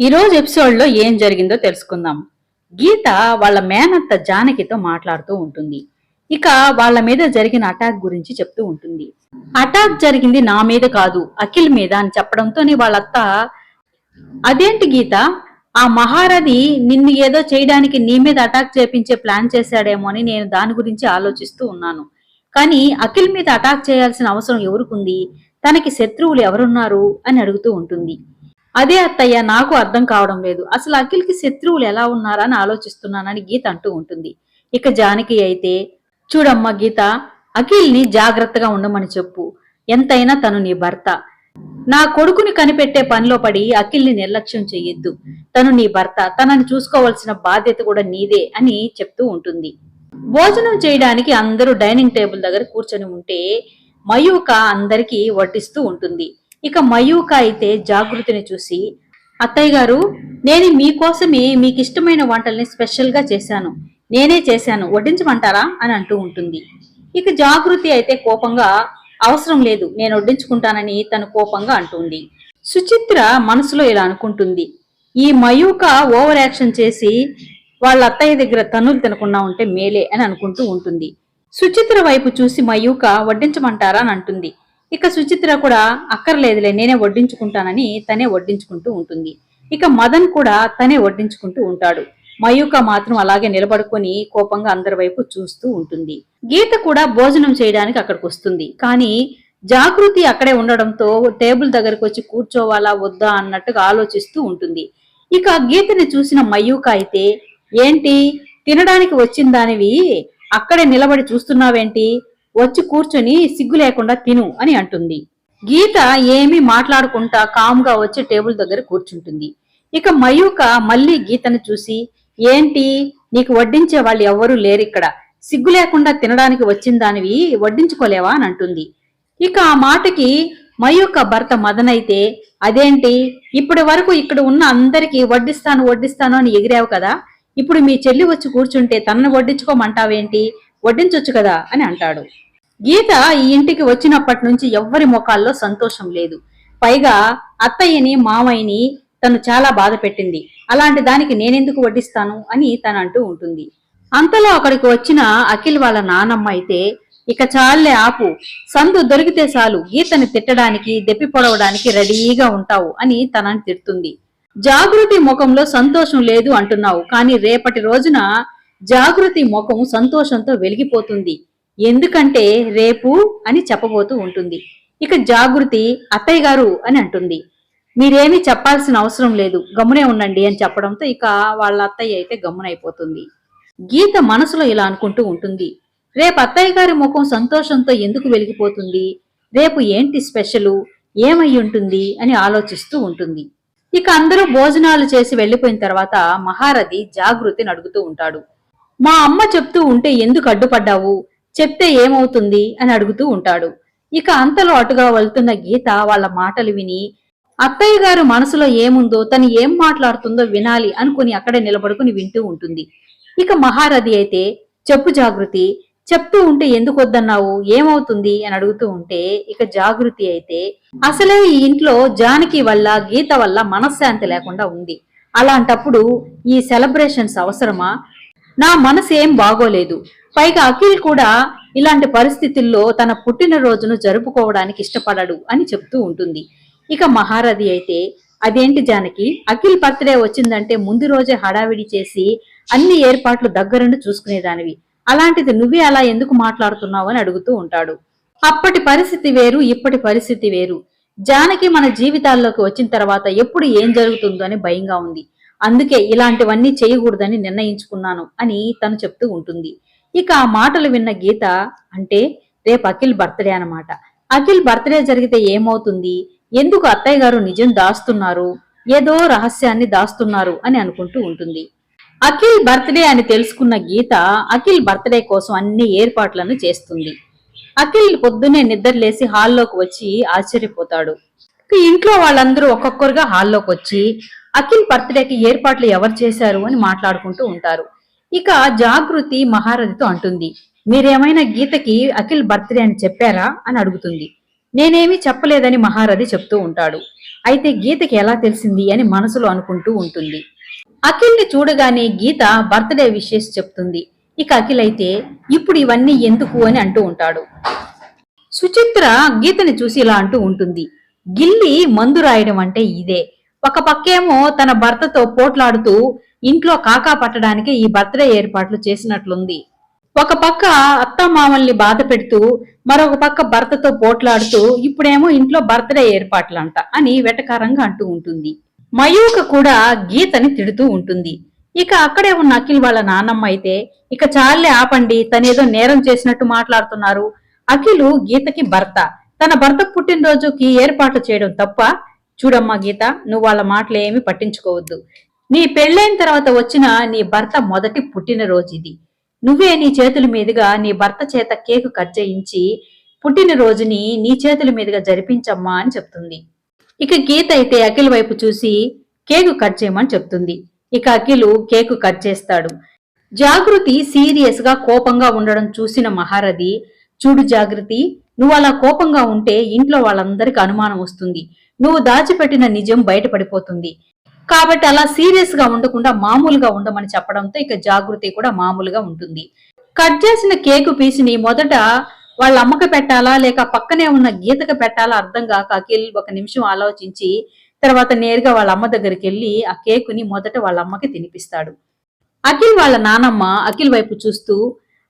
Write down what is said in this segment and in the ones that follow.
ఈ రోజు ఏం జరిగిందో తెలుసుకుందాం. గీత వాళ్ళ మేనత్త జానకితో మాట్లాడుతూ ఉంటుంది. ఇక వాళ్ళ మీద జరిగిన అటాక్ గురించి చెప్తూ ఉంటుంది. అటాక్ జరిగింది నా మీద కాదు అఖిల్ మీద అని చెప్పడంతోనే వాళ్ళత్త అదేంటి గీత? ఆ మహారథి నిన్ను ఏదో చేయడానికి నీ మీద అటాక్ చేపించే ప్లాన్ చేశాడేమో అని నేను దాని గురించి ఆలోచిస్తూ ఉన్నాను. కానీ అఖిల్ మీద అటాక్ చేయాల్సిన అవసరం ఎవరికుంది తనకి శత్రువులు ఎవరున్నారు? అని అడుగుతూ ఉంటుంది. అదే అత్తయ్య నాకు అర్థం కావడం లేదు. అసలు అఖిల్కి శత్రువులు ఎలా ఉన్నారని ఆలోచిస్తున్నానని గీత అంటూ ఉంటుంది. ఇక జానకి అయితే చూడమ్మా గీత అఖిల్ని జాగ్రత్తగా ఉండమని చెప్పు. ఎంతైనా తను నీ భర్త. నా కొడుకుని కనిపెట్టే పనిలో పడి అఖిల్ని నిర్లక్ష్యం చెయ్యొద్దు. తను నీ భర్త. తనని చూసుకోవాల్సిన బాధ్యత కూడా నీదే అని చెప్తూ ఉంటుంది. భోజనం చేయడానికి అందరూ డైనింగ్ టేబుల్ దగ్గర కూర్చొని ఉంటే మయూక అందరికీ వడ్డిస్తూ ఉంటుంది. ఇక మయూక అయితే జాగృతిని చూసి అత్తయ్య గారు నేను మీకోసమే మీకు ఇష్టమైన వంటల్ని స్పెషల్గా చేశాను. నేనే చేశాను. వడ్డించమంటారా? అని అంటూ ఉంటుంది. ఇక జాగృతి అయితే కోపంగా అవసరం లేదు. నేను వడ్డించుకుంటానని తను కోపంగా అంటుంది. సుచిత్ర మనసులో ఇలా అనుకుంటుంది. ఈ మయూక ఓవర్ యాక్షన్ చేసి వాళ్ళ అత్తయ్య దగ్గర తన్నులు తినకుండా ఉంటే మేలే అని అనుకుంటూ ఉంటుంది. సుచిత్ర వైపు చూసి మయూక వడ్డించమంటారా? అని అంటుంది. ఇక సుచిత్ర కూడా అక్కర్లేదులే నేనే వడ్డించుకుంటానని తనే వడ్డించుకుంటూ ఉంటుంది. ఇక మదన్ కూడా తనే వడ్డించుకుంటూ ఉంటాడు. మయూక మాత్రం అలాగే నిలబడుకొని కోపంగా అందరి వైపు చూస్తూ ఉంటుంది. గీత కూడా భోజనం చేయడానికి అక్కడికి వస్తుంది. కానీ జాగృతి అక్కడే ఉండడంతో టేబుల్ దగ్గరకు వచ్చి కూర్చోవాలా వద్దా అన్నట్టుగా ఆలోచిస్తూ ఉంటుంది. ఇక గీతని చూసిన మయూక అయితే ఏంటి తినడానికి వచ్చిన దానివి అక్కడే నిలబడి చూస్తున్నావేంటి? వచ్చి కూర్చొని సిగ్గు లేకుండా తిను అని అంటుంది. గీత ఏమీ మాట్లాడుకుంటా కామ్గా వచ్చి టేబుల్ దగ్గర కూర్చుంటుంది. ఇక మయూక మళ్ళీ గీతను చూసి ఏంటి? నీకు వడ్డించే వాళ్ళు ఎవ్వరూ లేరు ఇక్కడ సిగ్గు లేకుండా తినడానికి వచ్చిన దానివి వడ్డించుకోలేవా? అని అంటుంది. ఇక ఆ మాటకి మయూక భర్త మదనైతే అదేంటి? ఇప్పటి వరకు ఇక్కడ ఉన్న అందరికీ వడ్డిస్తాను వడ్డిస్తాను అని ఎగిరావు కదా. ఇప్పుడు మీ చెల్లి వచ్చి కూర్చుంటే తనను వడ్డించుకోమంటావేంటి? వడ్డించొచ్చు కదా అని అంటాడు. గీత ఈ ఇంటికి వచ్చినప్పటి నుంచి ఎవ్వరి ముఖాల్లో సంతోషం లేదు. పైగా అత్తయ్యని మామయ్యని తను చాలా బాధ పెట్టింది. అలాంటి దానికి నేనెందుకు వడ్డిస్తాను అని తను అంటూ ఉంటుంది. అంతలో అక్కడికి వచ్చిన అఖిల్ వాళ్ళ నానమ్మ అయితే ఇక చాలే ఆపు. సందు దొరికితే చాలు. గీతని తిట్టడానికి దెప్పి పొడవడానికి రెడీగా ఉంటావు అని తనని తిడుతుంది. జాగృతి ముఖంలో సంతోషం లేదు అంటున్నావు. కానీ రేపటి రోజున జాగృతి ముఖం సంతోషంతో వెలిగిపోతుంది. ఎందుకంటే రేపు అని చెప్పబోతూ ఉంటుంది. ఇక జాగృతి అత్తయ్య గారు అని అంటుంది. మీరేమీ చెప్పాల్సిన అవసరం లేదు. గమ్మునే ఉండండి అని చెప్పడంతో ఇక వాళ్ళ అత్తయ్య అయితే గమ్మునైపోతుంది. గీత మనసులో ఇలా అనుకుంటూ ఉంటుంది. రేపు అత్తయ్య గారి ముఖం సంతోషంతో ఎందుకు వెలిగిపోతుంది? రేపు ఏంటి స్పెషలు? ఏమై ఉంటుంది? అని ఆలోచిస్తూ ఉంటుంది. ఇక అందరూ భోజనాలు చేసి వెళ్ళిపోయిన తర్వాత మహారథి జాగృతిని అడుగుతూ ఉంటాడు. మా అమ్మ చెప్తూ ఉంటే ఎందుకు అడ్డుపడ్డావు? చెప్తే ఏమవుతుంది? అని అడుగుతూ ఉంటాడు. ఇక అంతలో అటుగా వెళ్తున్న గీత వాళ్ళ మాటలు విని అత్తయ్య గారు మనసులో ఏముందో తను ఏం మాట్లాడుతుందో వినాలి అనుకుని అక్కడే నిలబడుకుని వింటూ ఉంటుంది. ఇక మహారథి అయితే చెప్పు జాగృతి చెప్తూ ఉంటే ఎందుకు వద్దన్నావు ఏమవుతుంది? అని అడుగుతూ ఉంటే ఇక జాగృతి అయితే అసలే ఈ ఇంట్లో జానకి వల్ల గీత వల్ల మనశ్శాంతి లేకుండా ఉంది. అలాంటప్పుడు ఈ సెలబ్రేషన్స్ అవసరమా? నా మనసు ఏం బాగోలేదు. పైగా అఖిల్ కూడా ఇలాంటి పరిస్థితుల్లో తన పుట్టినరోజును జరుపుకోవడానికి ఇష్టపడడు అని చెప్తూ ఉంటుంది. ఇక మహారథి అయితే అదేంటి జానకి అఖిల్ బర్త్డే వచ్చిందంటే ముందు రోజే హడావిడి చేసి అన్ని ఏర్పాట్లు దగ్గరుండి చూసుకునేదానివి. అలాంటిది నువ్వే అలా ఎందుకు మాట్లాడుతున్నావు? అని అడుగుతూ ఉంటాడు. అప్పటి పరిస్థితి వేరు ఇప్పటి పరిస్థితి వేరు. జానకి మన జీవితాల్లోకి వచ్చిన తర్వాత ఎప్పుడు ఏం జరుగుతుందో అని భయంగా ఉంది. అందుకే ఇలాంటివన్నీ చేయకూడదని నిర్ణయించుకున్నాను అని తను చెప్తూ ఉంటుంది. ఇక ఆ మాటలు విన్న గీత అంటే రేపు అఖిల్ బర్త్డే అన్నమాట. అఖిల్ బర్త్డే జరిగితే ఏమవుతుంది? ఎందుకు అత్తయ్య గారు నిజం దాస్తున్నారు? ఏదో రహస్యాన్ని దాస్తున్నారు అని అనుకుంటూ ఉంటుంది. అఖిల్ బర్త్డే అని తెలుసుకున్న గీత అఖిల్ బర్త్డే కోసం అన్ని ఏర్పాట్లను చేస్తుంది. అఖిల్ పొద్దున్నే నిద్రలేసి హాల్లోకి వచ్చి ఆశ్చర్యపోతాడు. ఇంట్లో వాళ్ళందరూ ఒక్కొక్కరుగా హాల్లోకి వచ్చి అఖిల్ బర్త్డేకి ఏర్పాట్లు ఎవరు చేశారు అని మాట్లాడుకుంటూ ఉంటారు. ఇక జాగృతి మహారథితో అంటుంది మీరేమైనా గీతకి అఖిల్ బర్త్డే అని చెప్పారా? అని అడుగుతుంది. నేనేమీ చెప్పలేదని మహారథి చెప్తూ ఉంటాడు. అయితే గీతకి ఎలా తెలిసింది? అని మనసులో అనుకుంటూ ఉంటుంది. అఖిల్ని చూడగానే గీత బర్త్డే విషెస్ చెప్తుంది. ఇక అఖిల్ అయితే ఇప్పుడు ఇవన్నీ ఎందుకు? అని అంటూ ఉంటాడు. సుచిత్ర గీతని చూసి ఇలా అంటూ ఉంటుంది గిల్లి మందు రాయడం అంటే ఇదే. ఒక పక్కేమో తన భర్తతో పోట్లాడుతూ ఇంట్లో కాకా పట్టడానికి ఈ బర్త్డే ఏర్పాట్లు చేసినట్లుంది. ఒక పక్క అత్తమామల్ని బాధ పెడుతూ మరొక పక్క భర్తతో పోట్లాడుతూ ఇప్పుడేమో ఇంట్లో బర్త్డే ఏర్పాట్లంట అని వెటకారంగా అంటూ ఉంటుంది. మయూక కూడా గీతని తిడుతూ ఉంటుంది. ఇక అక్కడే ఉన్న అఖిల్ వాళ్ళ నాన్నమ్మ అయితే ఇక చాలే ఆపండి తనేదో నేరం చేసినట్టు మాట్లాడుతున్నారు. అఖిలు గీతకి భర్త. తన భర్త పుట్టినరోజుకి ఏర్పాట్లు చేయడం తప్ప చూడమ్మా గీత నువ్వు వాళ్ళ మాటలు ఏమి పట్టించుకోవద్దు. నీ పెళ్ళైన తర్వాత వచ్చిన నీ భర్త మొదటి పుట్టినరోజు ఇది నువ్వే నీ చేతుల మీదుగా నీ భర్త చేత కేకు కట్ చేయించి పుట్టినరోజుని నీ చేతుల మీదుగా జరిపించమ్మా అని చెప్తుంది. ఇక గీత అయితే అఖిల్ వైపు చూసి కేకు కట్ చేయమని చెప్తుంది. ఇక అఖిలు కేకు కట్ చేస్తాడు. జాగృతి సీరియస్గా కోపంగా ఉండడం చూసిన మహారథి చూడు జాగృతి నువ్వు అలా కోపంగా ఉంటే ఇంట్లో వాళ్ళందరికీ అనుమానం వస్తుంది. నువ్వు దాచిపెట్టిన నిజం బయటపడిపోతుంది. కాబట్టి అలా సీరియస్గా ఉండకుండా మామూలుగా ఉండమని చెప్పడంతో ఇక జాగృతి కూడా మామూలుగా ఉంటుంది. కట్ చేసిన కేకు పీసుని మొదట వాళ్ళ అమ్మకి పెట్టాలా లేక పక్కనే ఉన్న గీతకు పెట్టాలా అర్థం కాక అఖిల్ ఒక నిమిషం ఆలోచించి తర్వాత నేరుగా వాళ్ళ అమ్మ దగ్గరికి వెళ్ళి ఆ కేకుని మొదట వాళ్ళ అమ్మకి తినిపిస్తాడు. అఖిల్ వాళ్ళ నానమ్మ అఖిల్ వైపు చూస్తూ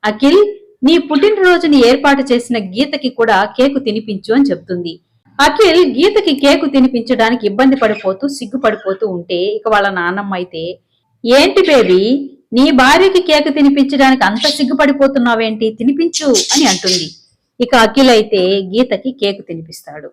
అఖిల్ నీ పుట్టినరోజుని ఏర్పాటు చేసిన గీతకి కూడా కేకు తినిపించు అని చెప్తుంది. అఖిల్ గీతకి కేకు తినిపించడానికి ఇబ్బంది పడిపోతూ సిగ్గుపడిపోతూ ఉంటే ఇక వాళ్ళ నాన్నమ్మ అయితే ఏంటి బేబీ నీ భార్యకి కేకు తినిపించడానికి అంత సిగ్గుపడిపోతున్నావేంటి? తినిపించు అని అంటుంది. ఇక అఖిల్ అయితే గీతకి కేకు తినిపిస్తాడు.